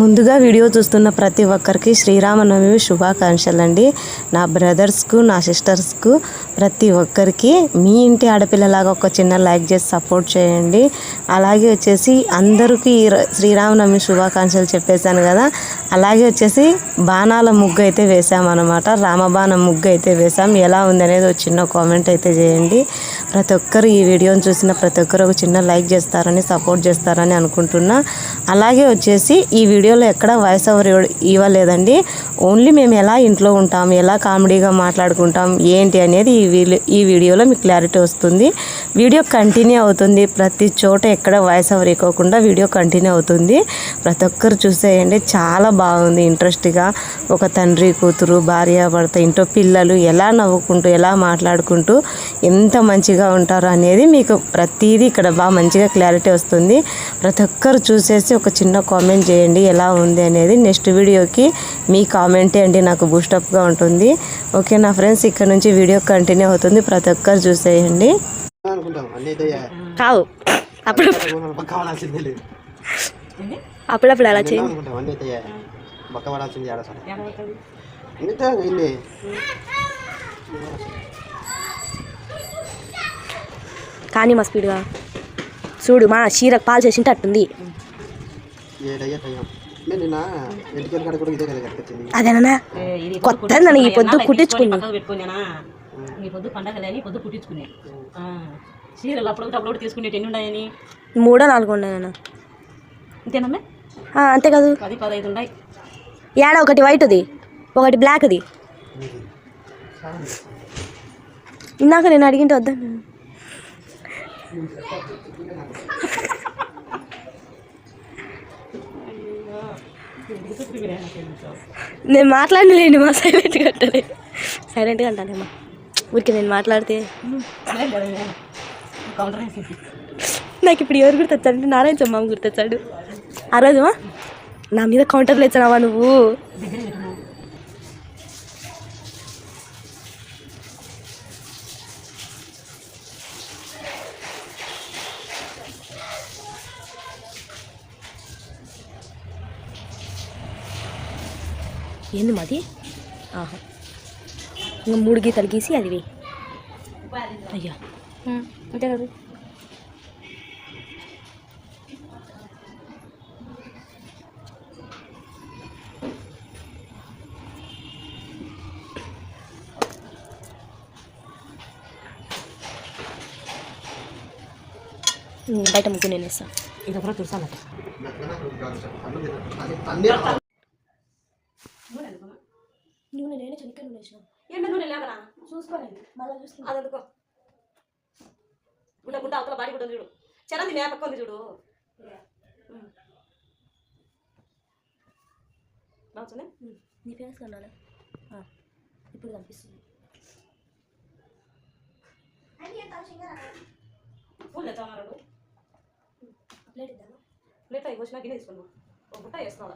ముందుగా వీడియో చూస్తున్న ప్రతి ఒక్కరికి శ్రీరామనవమి శుభాకాంక్షలు అండి నా బ్రదర్స్కు నా సిస్టర్స్కు ప్రతి ఒక్కరికి మీ ఇంటి ఆడపిల్లలాగా ఒక చిన్న లైక్ చేసి సపోర్ట్ చేయండి. అలాగే వచ్చేసి అందరికీ ఈ శ్రీరామనవమి శుభాకాంక్షలు చెప్పేశాను కదా. అలాగే వచ్చేసి బాణాల ముగ్గు అయితే వేసామన్నమాట రామబాణం ముగ్గు అయితే వేసాం ఎలా ఉంది అనేది ఒక చిన్న కామెంట్ అయితే చేయండి. ప్రతి ఒక్కరు ఈ వీడియోని చూసిన ప్రతి ఒక్కరు ఒక చిన్న లైక్ చేస్తారని సపోర్ట్ చేస్తారని అనుకుంటున్నా. అలాగే వచ్చేసి ఈ వీడియోలో ఎక్కడ వాయిస్ ఓవర్ ఇవ్వలేదండి. ఓన్లీ మేము ఎలా ఇంట్లో ఉంటాం ఎలా కామెడీగా మాట్లాడుకుంటాం ఏంటి అనేది ఈ వీడియో ఈ వీడియోలో మీకు క్లారిటీ వస్తుంది. వీడియో కంటిన్యూ అవుతుంది. ప్రతి చోట ఎక్కడ వాయిస్ ఓవర్ ఇవ్వకుండా వీడియో కంటిన్యూ అవుతుంది. ప్రతి ఒక్కరు చూసేయండి. చాలా బాగుంది ఇంట్రెస్ట్గా. ఒక తండ్రి కూతురు భార్య భర్త ఇంట్లో పిల్లలు ఎలా నవ్వుకుంటూ ఎలా మాట్లాడుకుంటూ ఎంత మంచిగా ఉంటారు అనేది మీకు ప్రతిదీ ఇక్కడ బాగా మంచిగా క్లారిటీ వస్తుంది. ప్రతి ఒక్కరు చూసేసి ఒక చిన్న కామెంట్ చేయండి ఎలా ఉంది అనేది. నెక్స్ట్ వీడియోకి మీ కామెంటే అండి నాకు బూస్టప్గా ఉంటుంది. ఓకే నా ఫ్రెండ్స్ ఇక్కడ నుంచి వీడియో కంటిన్యూ అవుతుంది. ప్రతి ఒక్కరు చూసేయండి. అనుకుంటాం అన్నీ అయితే కావు. అప్పుడు అప్పుడప్పుడు అలా చేయి. అనుకుంటాం అన్నీ అయితే బక్క పడాల్సింది ఆడ సార్ ఇంకా ఇన్ని కానీ మా స్పీడ్గా. చూడు మా చీరకు పాలు చేసింటే అట్టుంది. అదేనా? కొత్త నన్ను ఈ పొద్దు కుట్టించుకుంది పక్కకు పెట్టుకున్నానా ఈ పొద్దు పండగలేని పొద్దు కుట్టించుకునే. ఆ, చీరలు అప్పుడు అప్పుడు తీసుకునేటి ఎన్ని ఉన్నాయని? మూడో నాలుగో ఉన్నాయన్న ఇంతేనమ్మే? అంతే కాదు. పది పదహైదు ఉన్నాయి. ఏడ ఒకటి వైట్ది ఒకటి బ్లాక్ది. ఇందాక నేను అడిగింటే వద్దా నేను మాట్లాడలేను మా సైలెంట్గా అంటలే సైలెంట్గా అంటానేమ్మా ఊరికి నేను మాట్లాడితే నాకు ఇప్పుడు ఎవరు గుర్తొచ్చాడంటే నారాయణ చమ్మ గుర్తొచ్చాడు. ఆ రోజు నా మీద కౌంటర్లు ఇచ్చినావా నువ్వు? ఏంది మాది ఆహా ఇంకా మూడు గీతలు గీసి అది వేయి. అయ్యా అంతే కదా ఉమ్, బయట ముగ్గు నేను వేస్తాను ఇది ఒకరోజు చూసానట నూనె వేసిన ఏంటి నూనె లేకనా చూసుకోలేదు. మళ్ళీ చూస్తున్నా అది అందుకో గుడ్డ గుడ్డ అవతల బాడీ ఉంది చూడు. చెరంది మే పక్క ఉంది చూడు. ఉమ్, నీ ఫేస్ కన్నానా ఇప్పుడు కనిపిస్తుంది. పూలు తెచ్చామన్నాడు ప్లేట్ ఇద్దామా? ప్లేట్ అవి వచ్చినా గిన్నె తీసుకున్నావు ఒక గుట్ట వేస్తున్నావు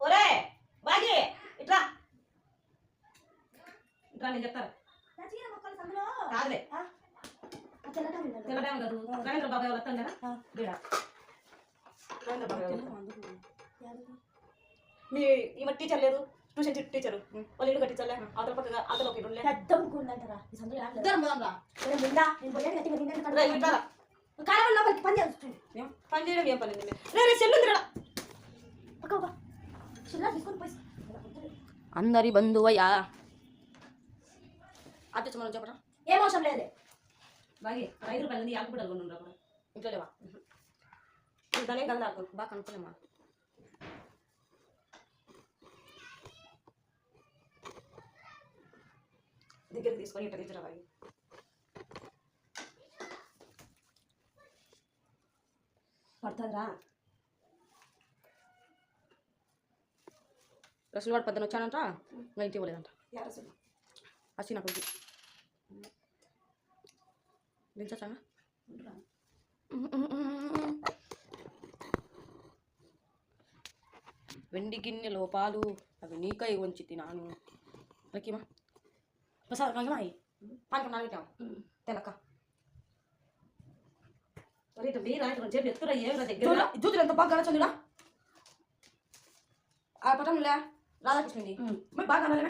ఒరే బాగి ఇట్లా ఇట్లా నేను చెప్తాను. కాదులే. తెల్లటం కాదు రవీంద్ర బాబాయ్ వాళ్ళు వస్తాను కదా వీడ? రవీంద్ర బాబాయ్ మీ ఈమె టీచర్ లేదు. Tuition teacher. వాళ్ళు ఇల్లు కట్టించాలే. అవతల పక్కగా అవతల ఒక ఇల్లు. పెద్ద ముగ్గు ఉందంటారా. ఈ సందులో ఏం లేదు. ఇద్దరం పోదాం రా. నేను నిండా నేను పోయాను గట్టిగా నిండా ఎందుకు రా, అంటారు? ఇటు రా. కాలం లోపలికి పని చేస్తుంది ఏం? పని చేయడం ఏం పని ఉంది? రే రే చెల్లు ఉందిరా. ఒక ఒక చిన్న తీసుకొని పోయి. అందరి బంధువయ్యా. అత్యచ్చు మనం చెప్పరా? ఏం అవసరం లేదే. బాగి ఐదు రూపాయలు కూడా కొనుండ్రా కూడా ఇంట్లో లేవా? దానే కదా నాకు బాగా కనుక్కోలేమా దగ్గర తీసుకొని ఇట్లా తీసుకురా బాగి పడుతుందిరా. రసలు వాడు పెద్దన వచ్చానంట ఇంకా ఇంటికి పోలేదంట అసి నాకు దించా వెండి గిన్నెలో పాలు అవి నీకై వంచి తినాను. రకీమా ప్రసాద్ రకీమా పానకం నానబెట్టావు తెలక్క మరి ఇటు మీరు ఆయన చెప్పి ఎత్తురా దగ్గర ఎంత బాగా కలచండిరా ఆ పటంలే రాధాకృష్ణుడి బాగా కనాలి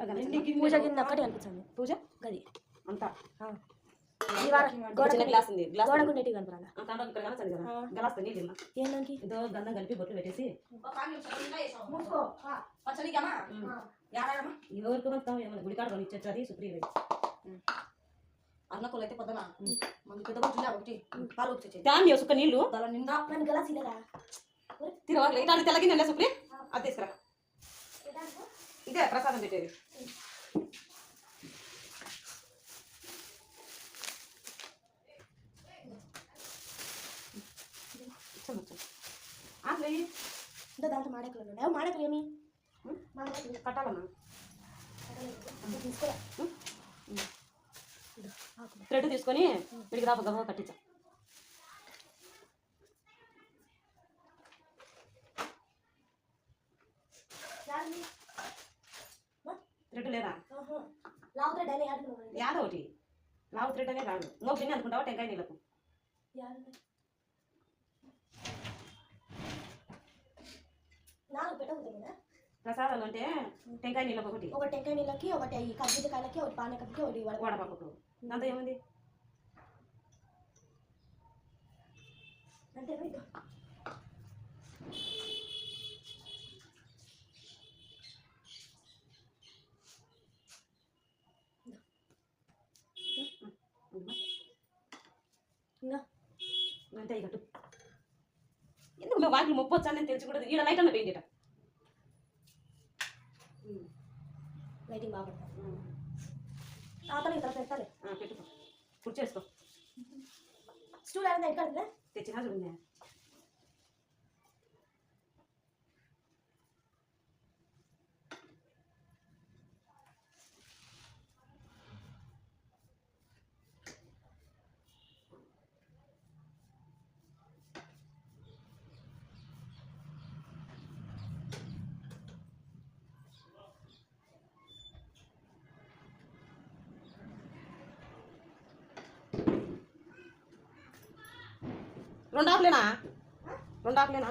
బాగా పూజ కింద ఒక్కటి కనిపించింది పూజ? గది. అంతా. ఈ వారం గోడ చిన్న గ్లాస్ ఉంది. గ్లాస్ గోడకు నెట్టి కనపరాలా కాండం ఇక్కడ కనసండి కదా. గ్లాస్తో నీళ్ళు ఏందానికి ఇదో గంధం కలిపి బొట్లు పెట్టేసి. ఎవరికి ఏమన్నా గుడికాడ కొని ఇచ్చచ్చు అది సుప్రీం అన్నకోలు అయితే పొద్దున మనకి పెద్ద ఒకటి పాలు దాన్ని సుక్క నీళ్ళు. దాని నిండా నన్ను తిరవాలి నెల సుప్రీం? అది తీసుకురా. ఇదే ప్రసాదం పెట్టేది. ఇంకా దాంట్లో మాడకలు ఉన్నాయి? మాడకలు ఏమి? మాడకలు తీసుకోరా థ్రెడ్ తీసుకొని వీడికి రాప గబగబా కట్టించా. లేదా యాదో ఒకటి. లావు థ్రెడ్ అనే రాదు ఇంకో గిన్నె అనుకుంటావా టెంకాయ నీళ్ళకు. కదా ప్రసాదాలు అంటే టెంకాయ నీళ్ళకు ఒకటి. ఒక టెంకాయ నీళ్ళకి ఒకటి ఈ కర్బూజకాయలకి ఒకటి పానకకి ఒకటి వడ వడపక్కకు దాంతో ఏముంది? అంతే ఇదో ఇంకా అంతే ఇక ఎందుకు మేము వాటిని ముప్పు వచ్చానని తెలిసి కూడా ఈడ లైట్ అన్న పెయింట్ లైటింగ్ బాగా పెడతాను పెట్టుకో. కూర్చేసుకో స్టూల్ అనేది ఎక్కడ తెచ్చినా చూడండి రెండు ఆకులేనా రెండు ఆకులేనా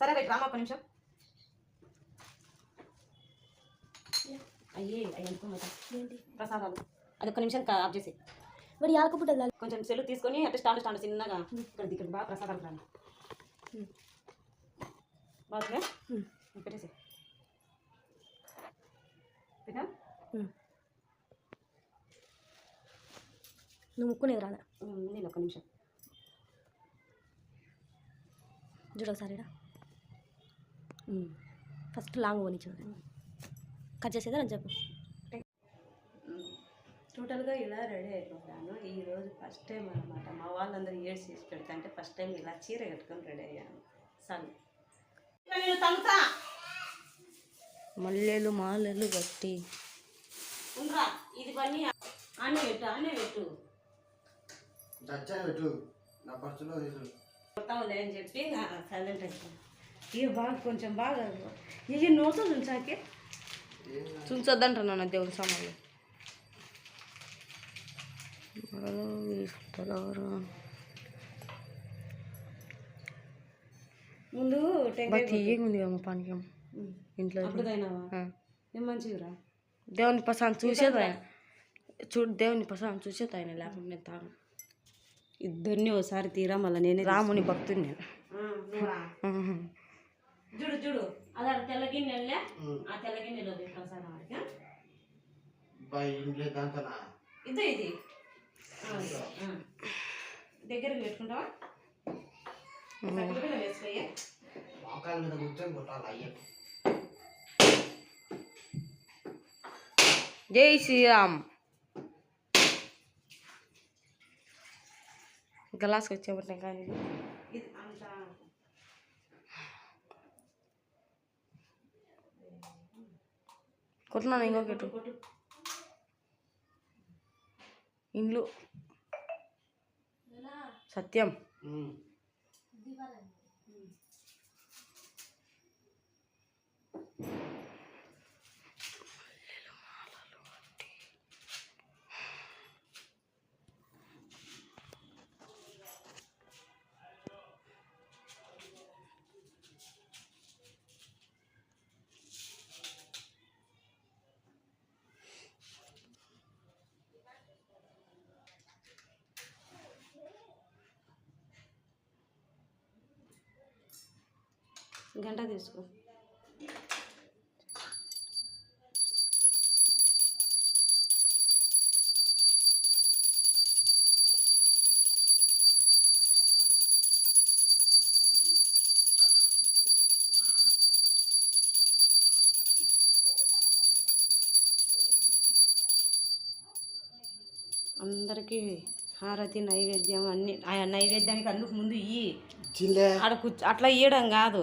సరే రైట్ రామా ఒక్క నిమిషం. అయ్యే అయ్యి ప్రసాదాలు. అది ఒక్క నిమిషం ఆఫ్ చేసి మరి ఆకుపుట్ట కొంచెం సెల్లు తీసుకొని అంటే స్టాండ్ స్టాండ్ చిన్నగా ఇక్కడ ఇక్కడ బాగా ప్రసాదాలు రాను బాగా పెట్టేసి పెట్టా నువ్వు ముక్కునేది రాదా? ఒక్క నిమిషం. చూడు ఒకసారి ఫస్ట్ లాంగ్ పోనీ చూడండి కట్ చేసేదా అని చెప్పు. టోటల్గా ఇలా రెడీ అయిపోతాను. ఈరోజు ఫస్ట్ టైం అనమాట మా వాళ్ళందరూ ఏడ్స్ చేసి పెడతా అంటే ఫస్ట్ టైం ఇలా చీర కట్టుకొని రెడీ అయ్యాను. సన్. మల్లెలు మాలలు కట్టి. ఇది పని. ఆనే పెట్టు ఆనే పెట్టు. చచ్చాను పెట్టు నా పర్సులో తీసు కొడతావులే అని చెప్పి సైలెంట్ అయిపోయాను ఇక బాగా కొంచెం బాగా ఇవి నోట్స్ ఉంచాకే చూసొద్దంటారు నాన్న దేవుని సామాన్లు. విస్తరారు. ముందు బా తీయగా ఉంది కదా పానకం ఇంట్లో మంచిదిరా దేవుని ప్రసాదం చూసేది ఆయన. చూడు దేవుని ప్రసాదం చూసేది ఆయన లేకుండా నేను తాను ఇద్దరిని ఒకసారి తీరా మళ్ళీ నేనే రాముని భక్తుని నేను. చూడు చూడు. అది తెల్ల గిన్నెలే ఆ తెల్ల గిన్నెలో దాంతో ఇదో ఇది. దగ్గరికి పెట్టుకుంటావా? మోకాల మీద కూర్చొని కొట్టాలి జై శ్రీరామ్. గ్లాస్కి వచ్చేమంటే కానీ. ఇది అంత కొట్టున్నాను ఇంకొకటి. కొట్టు ఇండ్లు. సత్యం. గంట తీసుకో. అందరికీ హారతి నైవేద్యం అన్ని నైవేద్యానికి అందుకు ముందు ఇయ్యి ఆడ కూర్చో అట్లా ఇయ్యడం కాదు.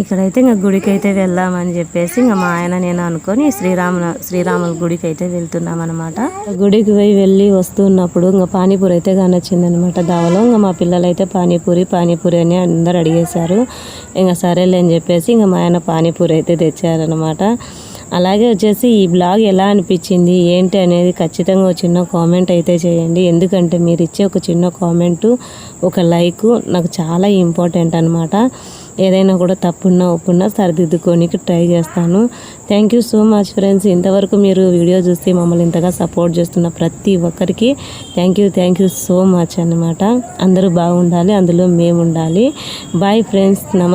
ఇక్కడైతే ఇంకా గుడికి అయితే వెళ్దామని చెప్పేసి ఇంకా మా ఆయన నేను అనుకొని శ్రీరాముల శ్రీరాముల గుడికి అయితే వెళ్తున్నాం అనమాట గుడికి పోయి వెళ్ళి వస్తున్నప్పుడు ఇంకా పానీపూరి అయితే కానొచ్చింది అనమాట దావలో ఇంకా మా పిల్లలు అయితే పానీపూరి పానీపూరి అని అందరు అడిగేశారు. ఇంకా సరేలే అని చెప్పేసి ఇంకా మా ఆయన పానీపూరి అయితే తెచ్చారనమాట అలాగే వచ్చేసి ఈ బ్లాగ్ ఎలా అనిపించింది ఏంటి అనేది ఖచ్చితంగా ఒక చిన్న కామెంట్ అయితే చేయండి. ఎందుకంటే మీరు ఇచ్చే ఒక చిన్న కామెంటు ఒక లైకు నాకు చాలా ఇంపార్టెంట్ అనమాట ఏదైనా కూడా తప్పున్నా ఒప్పున్నా సరిదిద్దుకోనికి ట్రై చేస్తాను. Thank you so much friends ఇంతవరకు మీరు వీడియో చూస్తే మమ్మల్ని ఇంతగా సపోర్ట్ చేస్తున్న ప్రతి ఒక్కరికి thank you thank you so much అనమాట అందరూ బాగుండాలి అందులో మేము ఉండాలి బాయ్ ఫ్రెండ్స్ నమ